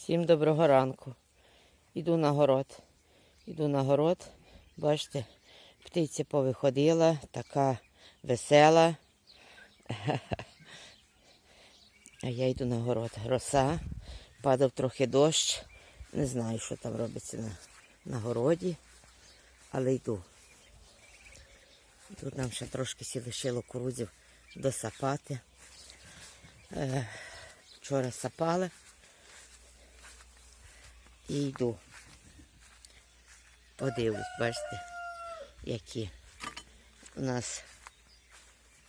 Всім доброго ранку. Іду на город. Іду на город. Бачите, птиця повиходила, така весела. А я йду на город. Роса, падав трохи дощ. Не знаю, що там робиться на, на городі, але йду. Тут нам ще трошки сі лишило кукурудзів досапати. Е, вчора сапали і йду. Подивлюсь, бачите, які у нас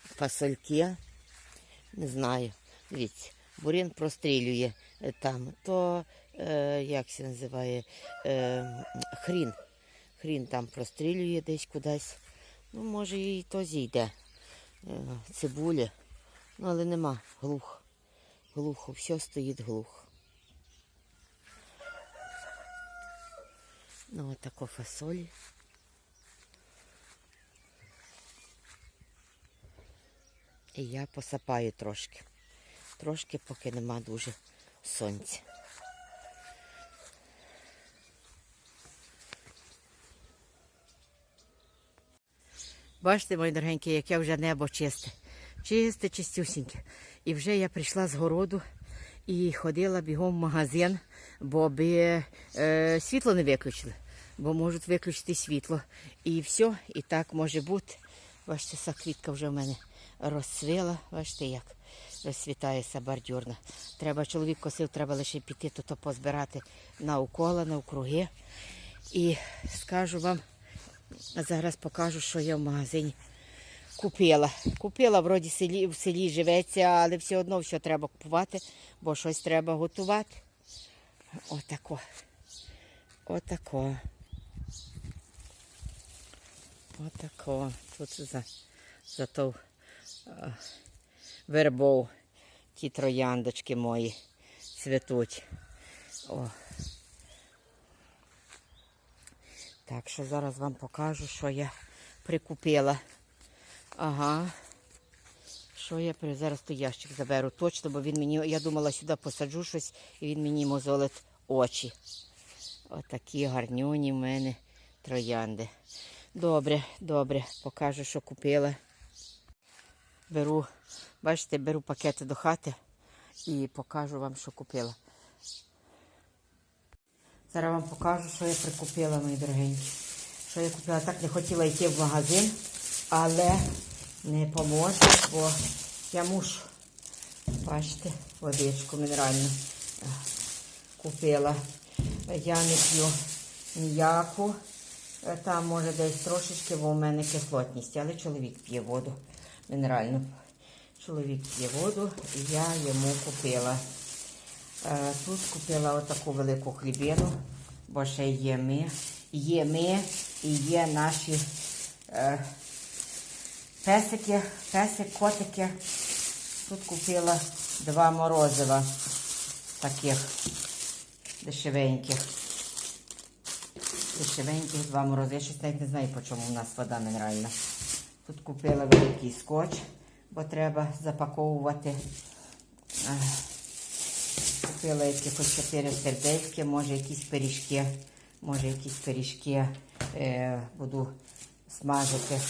фасольки. Не знаю. Дивіться, бурін прострілює там. То, е, як це називає, е, хрін. Хрін там прострілює десь кудись. Ну, може, і то зійде. Е, цибуля. Ну, але нема. Глух. Глухо, все стоїть глухо. Ну, отако фасоль. І я посапаю трошки. Трошки, поки нема дуже сонця. Бачите, мої дорогенькі, яке вже небо чисте. Чисте, чистюсіньке. І вже я прийшла з городу і ходила бігом в магазин, бо би е, світло не виключили, бо можуть виключити світло. І все, і так може бути. Бачите, ця квітка вже в мене розцвіла. Бачите, як розцвітається бордюрна. Треба, чоловік косив, треба лише піти тут позбирати навколо, навкруги. І скажу вам, зараз покажу, що я в магазині купила. Купила, вроді селі, в селі живеться, але все одно все треба купувати, бо щось треба готувати. Отако. Отако. Отако. Тут за, за тов а, вербов ті трояндочки мої цвітуть. О. Так що зараз вам покажу, що я прикупила. Ага. Що я зараз той ящик заберу точно, бо він мені, я думала, сюди посаджу щось і він мені мозолить очі. Отакі гарнюні в мене троянди. Добре, добре, покажу, що купила. Беру, бачите, беру пакети до хати і покажу вам, що купила. Зараз вам покажу, що я прикупила, мої дорогенькі. Що я купила? Так не хотіла йти в магазин, але не поможе, бо я мушу. Бачите, водичку мінеральну е, купила. Я не п'ю ніяку. Е, Там може десь трошечки, бо у мене кислотність, але чоловік п'є воду мінеральну. Чоловік п'є воду і я йому купила. Е, Тут купила отаку велику хлібину, бо ще є ми, є ми і є наші е, песики, песик, котики. Тут купила два морозива таких дешевеньких. Дешевеньких два морози. Я щось не знаю, по чому у нас вода мінеральна. Тут купила великий скотч, бо треба запаковувати. Е, Купила якихось чотири сердечки, може якісь пиріжки, може якісь пиріжки е, буду смажити,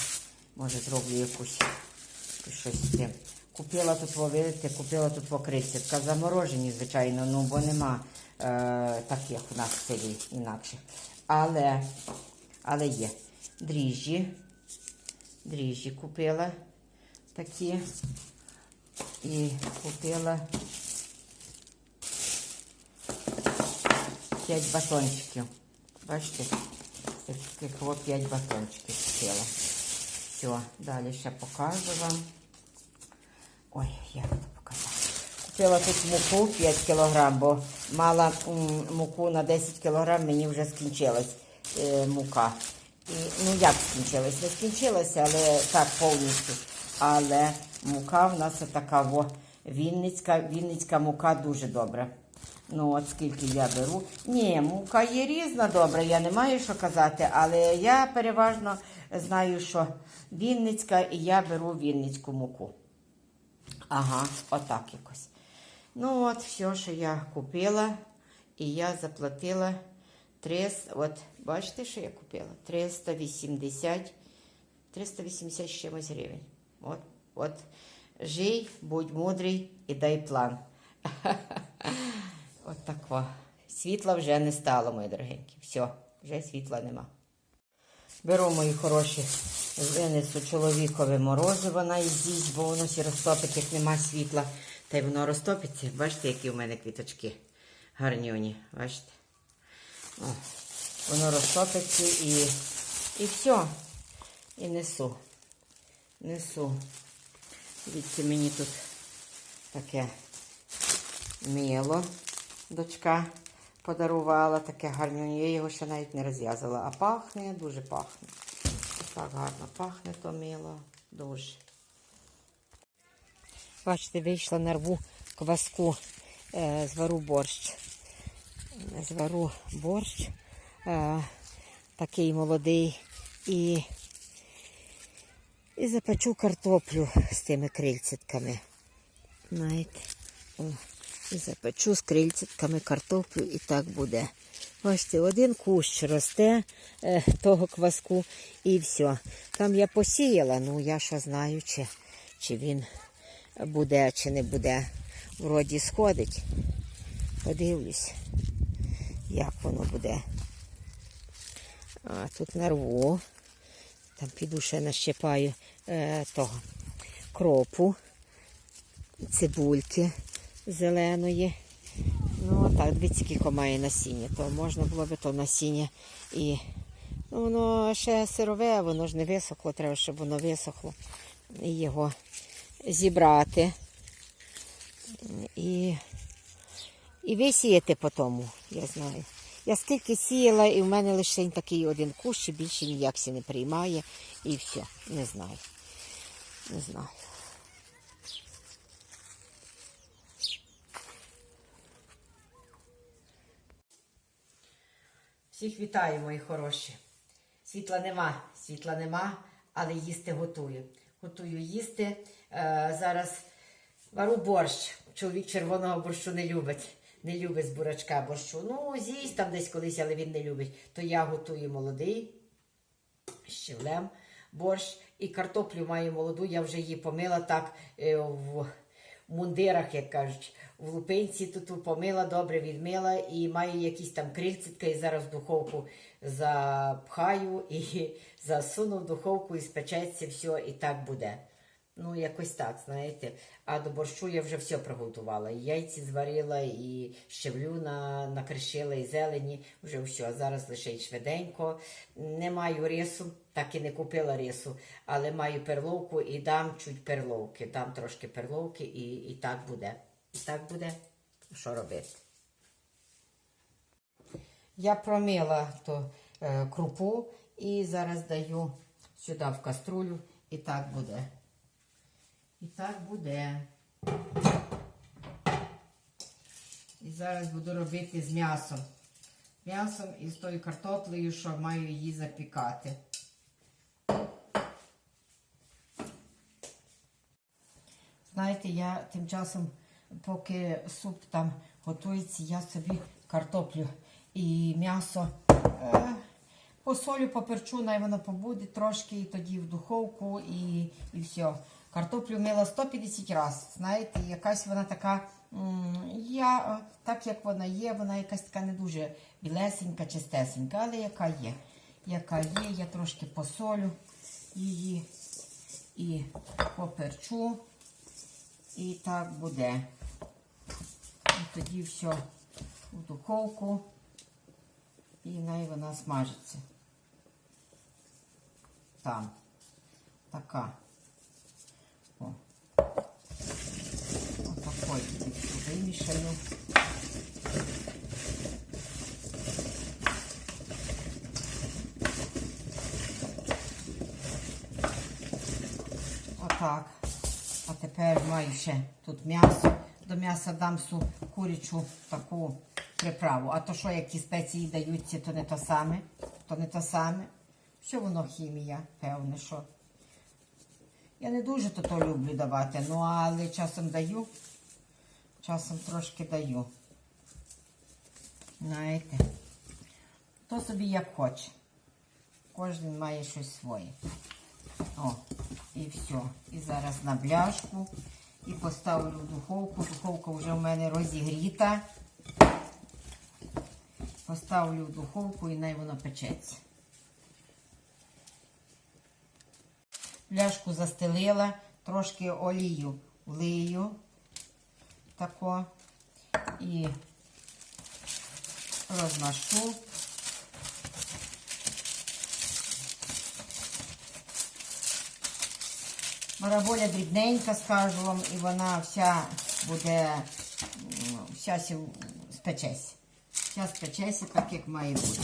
може зроблю якусь щось з тим. Купила тут, видите, купила тут покрисітка, заморожені, звичайно, ну бо нема е, таких у нас в селі інакше. Але, але є дріжджі, дріжджі купила такі і купила 5 батончиків. Бачите? От 5 батончиків купила. Все, далі ще покажу вам. Ой, як показати. Купила тут муку 5 кг, бо мала муку на 10 кг, мені вже скінчилась е, мука. І, ну як скінчилась? Не скінчилася, але так повністю. Але мука в нас така во, Вінницька, Вінницька мука дуже добра. Ну, от скільки я беру. Ні, мука є різна добра, я не маю що казати, але я переважно знаю, що Вінницька, і я беру Вінницьку муку. Ага, отак якось. Ну, от, все, що я купила. І я заплатила 300, от бачите, що я купила? 380, 380 з чимось гривень. От, от. Жий, будь мудрий і дай план. От так. Світла вже не стало, мої дорогенькі. Все, вже світла нема. Беру мої хороші, винесу чоловікове морозиво на їсть, бо воно всі розтопить, як нема світла. Та й воно розтопиться. Бачите, які у мене квіточки гарнюні. Бачите? О, воно розтопиться і, і все. І несу. Несу. Дивіться, мені тут таке мило дочка подарувала, таке гарнюнє. Я його ще навіть не розв'язала. А пахне, дуже пахне. Так гарно пахне то мило. Дуже. Бачите, вийшла на рву кваску, е, звару борщ. Звару борщ, е, такий молодий. І, і запечу картоплю з тими крильцитками. Знаєте, і запечу з крильцитками картоплю і так буде. Бачите, один кущ росте е, того кваску і все. Там я посіяла, ну я що знаю, чи, чи він буде, чи не буде. Вроді сходить. Подивлюсь, як воно буде. А тут нарву. Там піду ще нащипаю е, того кропу, цибульки зеленої. Ну, так, дивіться, скільки має насіння. То можна було би то насіння і ну, воно ще сирове, воно ж не висохло, треба, щоб воно висохло. І його зібрати. І, і висіяти по тому, я знаю. Я скільки сіяла, і в мене лише такий один кущ, і більше ніяк сі не приймає. І все. Не знаю. Не знаю. Всіх вітаю, мої хороші. Світла нема, світла нема, але їсти готую. Готую їсти. Е, зараз вару борщ. Чоловік червоного борщу не любить. Не любить з бурачка борщу. Ну, з'їсть там десь колись, але він не любить. То я готую молодий з щавлем борщ. І картоплю маю молоду, я вже її помила так е, в мундирах, як кажуть, в лупинці тут помила, добре відмила і маю якісь там крильцятка і зараз в духовку запхаю і засуну в духовку і спечеться все, і так буде. Ну, якось так, знаєте. А до борщу я вже все приготувала. І яйці зварила, і щавлю на, накришила, і зелені, вже все. А зараз лише й швиденько. Не маю рису, так і не купила рису, але маю перловку і дам чуть перловки. Дам трошки перловки і, і так буде. І так буде. Що робити? Я промила ту е, крупу і зараз даю сюди в каструлю, і так буде. І так буде. І зараз буду робити з м'ясом. М'ясом і з тою картоплею, що маю її запікати. Знаєте, я тим часом, поки суп там готується, я собі картоплю і м'ясо е, посолю, поперчу, най воно побуде трошки, і тоді в духовку і, і все. Картоплю мила 150 разів. Знаєте, якась вона така, я, е, так як вона є, вона якась така не дуже білесенька, чистесенька, але яка є. Яка є, я трошки посолю її і поперчу. І так буде. І тоді все в духовку. І най вона смажиться. Там. Така. О. Отакой вимішаю. Отак. А тепер маю ще тут м'ясо. До м'яса дам су курячу таку приправу. А то що, які спеції даються, то не то саме. То не то саме. Що воно хімія, певне, що. Я не дуже то, то люблю давати, ну але часом даю. Часом трошки даю. Знаєте, то собі як хоче. Кожен має щось своє. О, і все. І зараз на бляшку. І поставлю в духовку. Духовка вже в мене розігріта. Поставлю в духовку і най воно печеться. Пляшку застелила, трошки олію влию. Тако. І розмашу. Мараболя дрібненька, скажу вам, і вона вся буде, вся спечеться. Вся спечеться так, як має бути.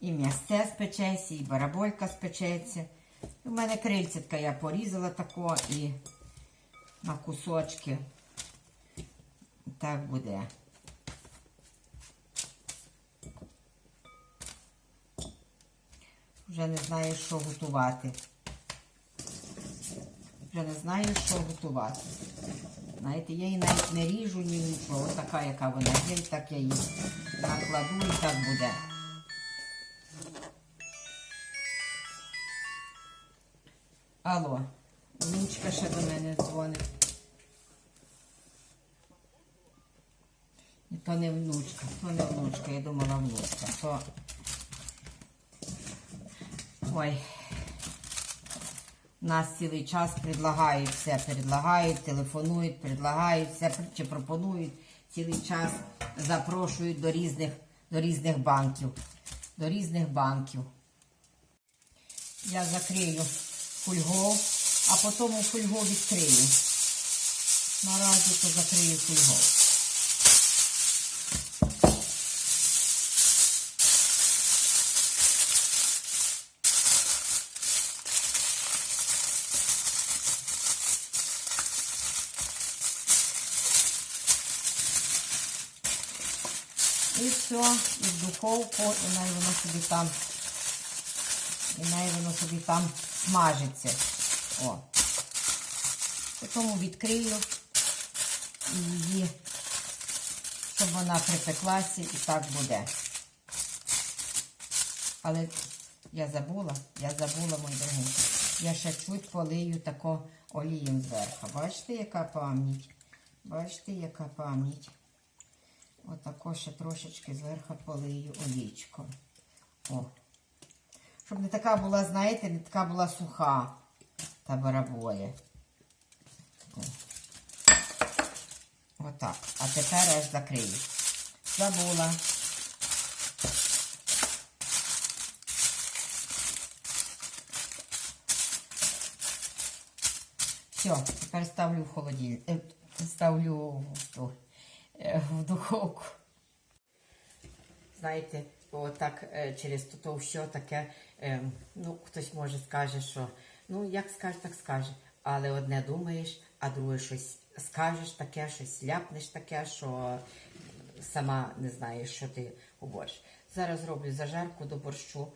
І м'ясце спечеться, і бараболька спечеться. У мене крильцятка я порізала тако і на кусочки. Так буде. Вже не знаю, що готувати. Вже не знаю, що готувати. Знаєте, я її навіть не ріжу, ні нічого. Ось така, яка вона є, так я її накладу і так буде. Алло, внучка ще до мене дзвонить. То не внучка, то не внучка, я думала внучка. То... Ой. Нас цілий час предлагають все, предлагають, телефонують, предлагають все чи пропонують. Цілий час запрошують до різних, до різних банків. До різних банків. Я закрию фольгу, а потім фольгу відкрию. Наразі то закрию фольгу. І все, і в духовку, і най воно собі там, і най воно собі там смажиться. О. Потім відкрию її, щоб вона припеклася і так буде. Але я забула, я забула, мої дорогі. Я ще чуть полию тако олієм зверху. Бачите, яка пам'ять? Бачите, яка пам'ять? Отако ще трошечки зверху полию олічком. О. Щоб не така була, знаєте, не така була суха та бараболя. О. Отак. А тепер аж закрию. Забула. Все, тепер ставлю в холодильник. Е, Ставлю в, е, в духовку. Знаєте, отак е, через то, то все таке, ну, хтось може скаже, що ну, як скаже, так скаже. Але одне думаєш, а друге щось скажеш таке, щось ляпнеш таке, що сама не знаєш, що ти говориш. Зараз зроблю зажарку до борщу.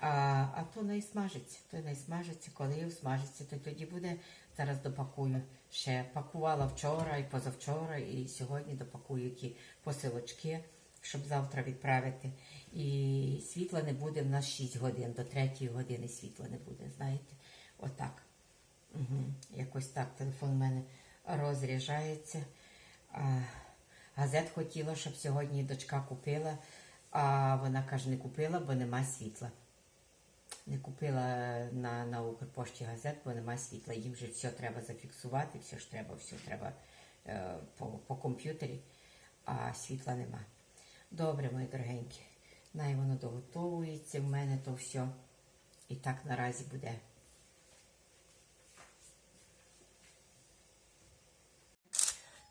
А, а то не смажиться, то не смажиться, коли смажиться, то тоді буде. Зараз допакую ще. Пакувала вчора і позавчора, і сьогодні допакую ті посилочки, щоб завтра відправити. І світла не буде в нас 6 годин, до 3 години світла не буде, знаєте. Отак. Угу. Якось так телефон у мене розряджається. А, газет хотіла, щоб сьогодні дочка купила, а вона каже, не купила, бо нема світла. Не купила на, на Укрпошті газет, бо нема світла. Їм вже все треба зафіксувати, все ж треба, все треба е, по, по комп'ютері, а світла нема. Добре, мої дорогенькі. Най воно доготовується, в мене то все. І так наразі буде.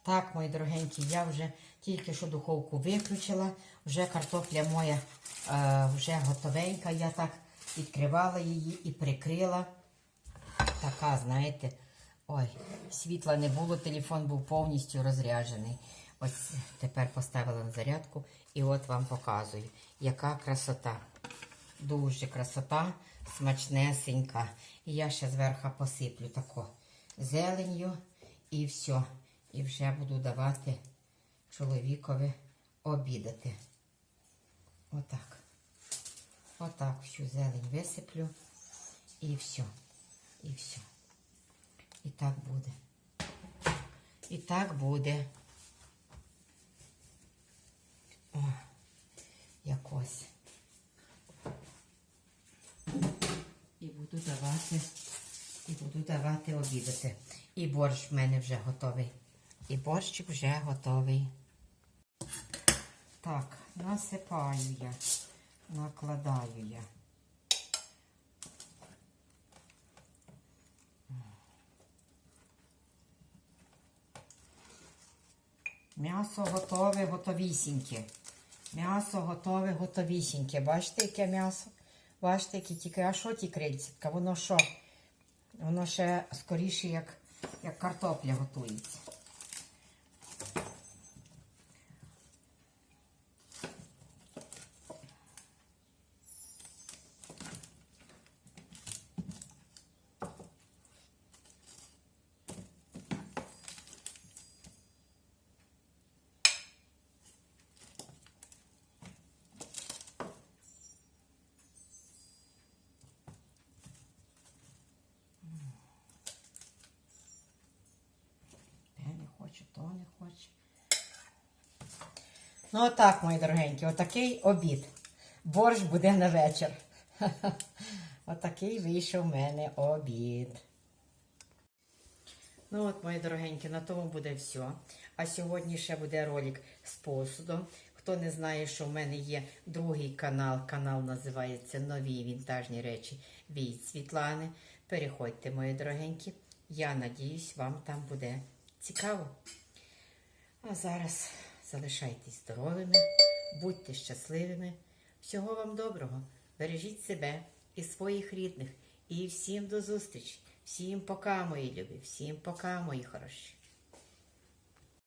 Так, мої дорогенькі, я вже тільки що духовку виключила, вже картопля моя е, вже готовенька. Я так відкривала її і прикрила. Така, знаєте, ой, світла не було, телефон був повністю розряджений. Ось тепер поставила на зарядку і от вам показую, яка красота. Дуже красота, смачнесенька. І я ще зверху посиплю тако зеленью і все. І вже буду давати чоловікові обідати. Отак. Отак всю зелень висиплю. І все. І все. І так буде. І так буде. О, якось. І буду давати, і буду давати обідати. І борщ в мене вже готовий. І борщик вже готовий. Так, насипаю я, накладаю я. М'ясо готове, готовісіньке. М'ясо готове, готовісіньке. Бачите, яке м'ясо? Бачите, яке тільки, а що ті крильцятка? Воно що? Воно ще скоріше, як, як картопля готується. Не хоче, то не хоче. Ну, отак, мої дорогенькі, отакий обід. Борщ буде на вечір. Отакий вийшов у мене обід. Ну от, мої дорогенькі, на тому буде все. А сьогодні ще буде ролик з посудом. Хто не знає, що в мене є другий канал, канал називається Нові вінтажні речі від Світлани. Переходьте, мої дорогенькі. Я надіюсь, вам там буде цікаво. А зараз залишайтесь здоровими, будьте щасливими. Всього вам доброго. Бережіть себе і своїх рідних. І всім до зустрічі. Всім пока, мої любі, всім пока, мої хороші.